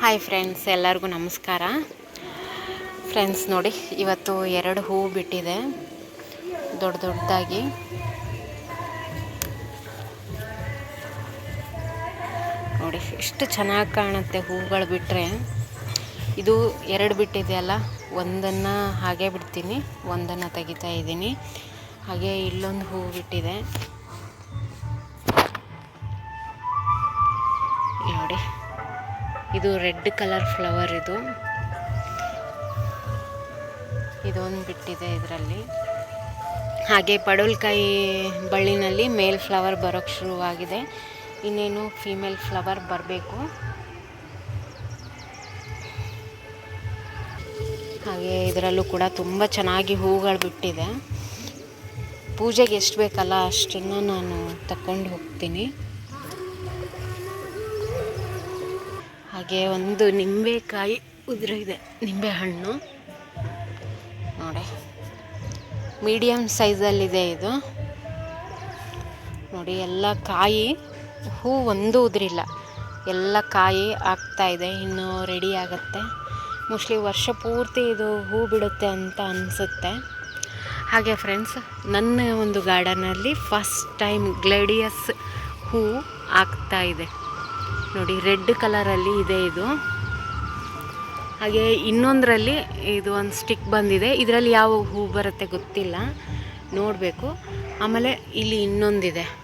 Hi friends, ಎಲ್ಲರಿಗೂ ನಮಸ್ಕಾರ. Friends ನೋಡಿ, ಇವತ್ತು ಎರಡು ಹೂವು ಬಿಟ್ಟಿದೆ, ದೊಡ್ಡ ದೊಡ್ಡದಾಗಿ. ನೋಡಿ ಎಷ್ಟು ಚೆನ್ನಾಗಿ ಕಾಣುತ್ತೆ ಹೂಗಳು ಬಿಟ್ಟರೆ ಇದು ಎರಡು ಬಿಟ್ಟಿದೆಯಲ್ಲ, ಒಂದನ್ನು ಹಾಗೆ ಬಿಡ್ತೀನಿ, ಒಂದನ್ನು ತೆಗಿತಾ ಇದ್ದೀನಿ. ಹಾಗೆ ಇಲ್ಲೊಂದು ಹೂ ಬಿಟ್ಟಿದೆ. ಇದು ರೆಡ್ ಕಲರ್ ಫ್ಲವರ್ ಇದು. ಇದೊಂದು ಬಿಟ್ಟಿದೆ ಇದರಲ್ಲಿ. ಹಾಗೆ ಪಡವಲ್ಕಾಯಿ ಬಳ್ಳಿನಲ್ಲಿ ಮೇಲ್ ಫ್ಲವರ್ ಬರೋಕ್ಕೆ ಶುರುವಾಗಿದೆ. ಇನ್ನೇನು ಫೀಮೇಲ್ ಫ್ಲವರ್ ಬರಬೇಕು. ಹಾಗೆ ಇದರಲ್ಲೂ ಕೂಡ ತುಂಬ ಚೆನ್ನಾಗಿ ಹೂಗಳು ಬಿಟ್ಟಿದೆ. ಪೂಜೆಗೆ ಎಷ್ಟು ಬೇಕಲ್ಲ ಅಷ್ಟನ್ನು ನಾನು ತಗೊಂಡು ಹೋಗ್ತೀನಿ. ಹಾಗೆ ಒಂದು ನಿಂಬೆಕಾಯಿ ಉದುರಿದೆ ನಿಂಬೆ ಹಣ್ಣು ನೋಡಿ ಮೀಡಿಯಮ್ ಸೈಜಲ್ಲಿದೆ ಇದು. ನೋಡಿ, ಎಲ್ಲ ಕಾಯಿ, ಹೂ ಒಂದು ಉದುರಿಲ್ಲ. ಎಲ್ಲ ಕಾಯಿ ಆಗ್ತಾ ಇದೆ, ಇನ್ನು ರೆಡಿ ಆಗುತ್ತೆ. ಮೋಸ್ಟ್ಲಿ ವರ್ಷ ಪೂರ್ತಿ ಇದು ಹೂ ಬಿಡುತ್ತೆ ಅಂತ ಅನಿಸುತ್ತೆ. ಹಾಗೆ ಫ್ರೆಂಡ್ಸ್ ನನ್ನ ಒಂದು ಗಾರ್ಡನಲ್ಲಿ ಫಸ್ಟ್ ಟೈಮ್ ಗ್ಲೇಡಿಯಸ್ ಹೂ ಇದೆ. ನೋಡಿ, ರೆಡ್ ಕಲರಲ್ಲಿ ಇದೆ ಇದು. ಹಾಗೆ ಇನ್ನೊಂದರಲ್ಲಿ ಇದು ಒಂದು ಸ್ಟಿಕ್ ಬಂದಿದೆ. ಇದರಲ್ಲಿ ಯಾವ ಹೂ ಬರುತ್ತೆ ಗೊತ್ತಿಲ್ಲ. ನೋಡಬೇಕು. ಆಮೇಲೆ ಇಲ್ಲಿ ಇನ್ನೊಂದಿದೆ.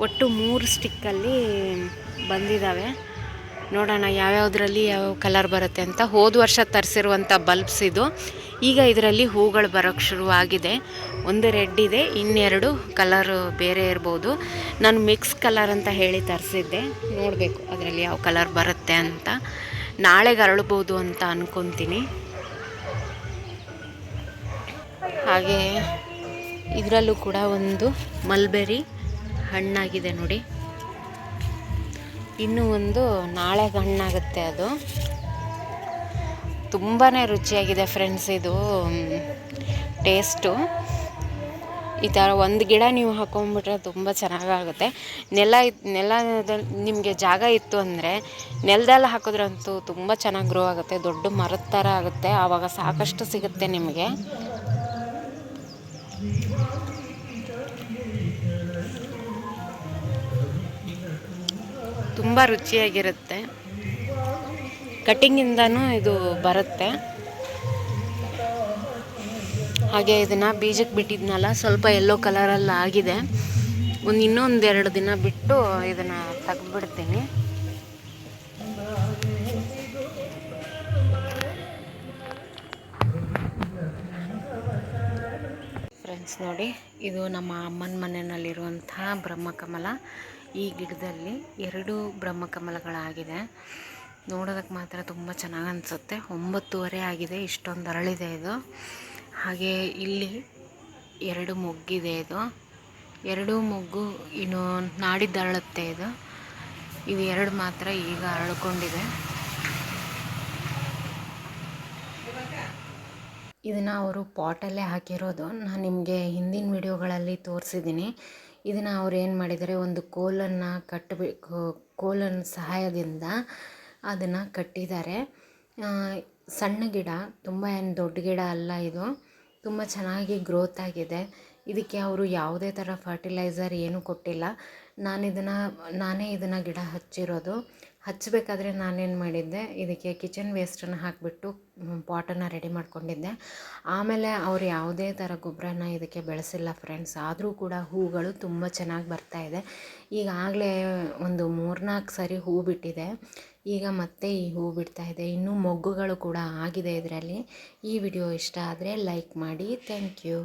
ಒಟ್ಟು ಮೂರು ಸ್ಟಿಕ್ಕಲ್ಲಿ ಬಂದಿದ್ದಾವೆ ನೋಡೋಣ ಯಾವ್ಯಾವುದ್ರಲ್ಲಿ ಯಾವ ಕಲರ್ ಬರುತ್ತೆ ಅಂತ. ಹೋದ ವರ್ಷ ತರಿಸಿರುವಂಥ ಬಲ್ಬ್ಸ್ ಇದು. ಈಗ ಇದರಲ್ಲಿ ಹೂಗಳು ಬರೋಕ್ಕೆ ಶುರುವಾಗಿದೆ ಒಂದು ರೆಡ್ ಇದೆ, ಇನ್ನೆರಡು ಕಲರು ಬೇರೆ ಇರ್ಬೋದು. ನಾನು ಮಿಕ್ಸ್ ಕಲರ್ ಅಂತ ಹೇಳಿ ತರಿಸಿದ್ದೆ. ನೋಡಬೇಕು ಅದರಲ್ಲಿ ಯಾವ ಕಲರ್ ಬರುತ್ತೆ ಅಂತ. ನಾಳೆಗೆ ಅರಳ್ಬೋದು ಅಂತ ಅಂದ್ಕೊತೀನಿ ಹಾಗೆ ಇದರಲ್ಲೂ ಕೂಡ ಒಂದು ಮಲ್ಬೆರಿ ಹಣ್ಣಾಗಿದೆ ನೋಡಿ. ಇನ್ನೂ ಒಂದು ನಾಳೆ ಹಣ್ಣಾಗುತ್ತೆ ಅದು. ತುಂಬಾ ರುಚಿಯಾಗಿದೆ ಫ್ರೆಂಡ್ಸ್ ಇದು ಟೇಸ್ಟು. ಈ ಥರ ಒಂದು ಗಿಡ ನೀವು ಹಾಕೊಂಡ್ಬಿಟ್ರೆ ತುಂಬ ಚೆನ್ನಾಗಾಗುತ್ತೆ. ನೆಲ ನೆಲದಲ್ಲಿ ನಿಮಗೆ ಜಾಗ ಇತ್ತು ಅಂದರೆ ನೆಲದಲ್ಲಿ ಹಾಕಿದ್ರಂತೂ ತುಂಬ ಚೆನ್ನಾಗಿ ಗ್ರೋ ಆಗುತ್ತೆ, ದೊಡ್ಡ ಮರದ ಥರ ಆಗುತ್ತೆ. ಆವಾಗ ಸಾಕಷ್ಟು ಸಿಗುತ್ತೆ ನಿಮಗೆ. ತುಂಬ ರುಚಿಯಾಗಿರುತ್ತೆ. ಕಟ್ಟಿಂಗಿಂದನೂ ಇದು ಬರುತ್ತೆ. ಹಾಗೆ ಇದನ್ನು ಬೀಜಕ್ಕೆ ಬಿಟ್ಟಿದ್ನಲ್ಲ, ಸ್ವಲ್ಪ ಎಲ್ಲೋ ಕಲರಲ್ಲಿ ಆಗಿದೆ. ಒಂದು ಇನ್ನೊಂದೆರಡು ದಿನ ಬಿಟ್ಟು ಇದನ್ನು ತೆಗೆದ್ಬಿಡ್ತೀನಿ. ಫ್ರೆಂಡ್ಸ್ ನೋಡಿ, ಇದು ನಮ್ಮ ಅಮ್ಮನ ಮನೆಯಲ್ಲಿರುವಂತಹ ಬ್ರಹ್ಮಕಮಲ. ಈ ಗಿಡದಲ್ಲಿ ಎರಡು ಬ್ರಹ್ಮಕಮಲಗಳಾಗಿದೆ. ನೋಡೋದಕ್ಕೆ ಮಾತ್ರ ತುಂಬ ಚೆನ್ನಾಗಿ ಅನಿಸುತ್ತೆ. ಒಂಬತ್ತುವರೆ ಆಗಿದೆ, ಇಷ್ಟೊಂದು ಅರಳಿದೆ ಇದು. ಹಾಗೆ ಇಲ್ಲಿ ಎರಡು ಮೊಗ್ಗಿದೆ ಇದು. ಎರಡು ಮೊಗ್ಗು ಇನ್ನು ನಾಡಿದ್ದು ಅರಳುತ್ತೆ ಇದು. ಇದು ಎರಡು ಮಾತ್ರ ಈಗ ಅರಳ್ಕೊಂಡಿದೆ. ಇದನ್ನು ಅವರು ಪಾಟಲ್ಲೇ ಹಾಕಿರೋದು. ನಾನು ನಿಮಗೆ ಹಿಂದಿನ ವಿಡಿಯೋಗಳಲ್ಲಿ ತೋರಿಸಿದ್ದೀನಿ ಇದನ್ನು ಅವ್ರು ಏನು ಮಾಡಿದ್ದಾರೆ ಒಂದು ಕೋಲನ್ನು ಕಟ್ಟಬೇಕು ಕೋಲನ ಸಹಾಯದಿಂದ ಅದನ್ನು ಕಟ್ಟಿದ್ದಾರೆ ಸಣ್ಣ ಗಿಡ, ತುಂಬ ಏನು ದೊಡ್ಡ ಗಿಡ ಅಲ್ಲ ಇದು. ತುಂಬ ಚೆನ್ನಾಗಿ ಗ್ರೋತ್ ಆಗಿದೆ. ಇದಕ್ಕೆ ಅವರು ಯಾವುದೇ ಥರ ಫರ್ಟಿಲೈಸರ್ ಏನೂ ಕೊಟ್ಟಿಲ್ಲ. ನಾನು ಇದನ್ನು ನಾನೇ ಇದನ್ನು ಗಿಡ ಹಚ್ಚಿರೋದು. ಹಚ್ಚಬೇಕಾದ್ರೆ ನಾನೇನು ಮಾಡಿದ್ದೆ, ಇದಕ್ಕೆ ಕಿಚನ್ ವೇಸ್ಟನ್ನು ಹಾಕಿಬಿಟ್ಟು ಪಾಟನ್ನು ರೆಡಿ ಮಾಡ್ಕೊಂಡಿದ್ದೆ. ಆಮೇಲೆ ಅವ್ರು ಯಾವುದೇ ಥರ ಗೊಬ್ಬರನ ಇದಕ್ಕೆ ಬೆಳೆಸಿಲ್ಲ ಫ್ರೆಂಡ್ಸ್ ಆದರೂ ಕೂಡ ಹೂಗಳು ತುಂಬ ಚೆನ್ನಾಗಿ ಬರ್ತಾಯಿದೆ ಈಗಾಗಲೇ ಒಂದು ಮೂರ್ನಾಲ್ಕು ಸರಿ ಹೂ ಬಿಟ್ಟಿದೆ. ಈಗ ಮತ್ತೆ ಈ ಹೂ ಬಿಡ್ತಾ ಇದೆ. ಇನ್ನೂ ಮೊಗ್ಗುಗಳು ಕೂಡ ಆಗಿದೆ ಇದರಲ್ಲಿ. ಈ ವಿಡಿಯೋ ಇಷ್ಟ ಆದರೆ ಲೈಕ್ ಮಾಡಿ. Thank you.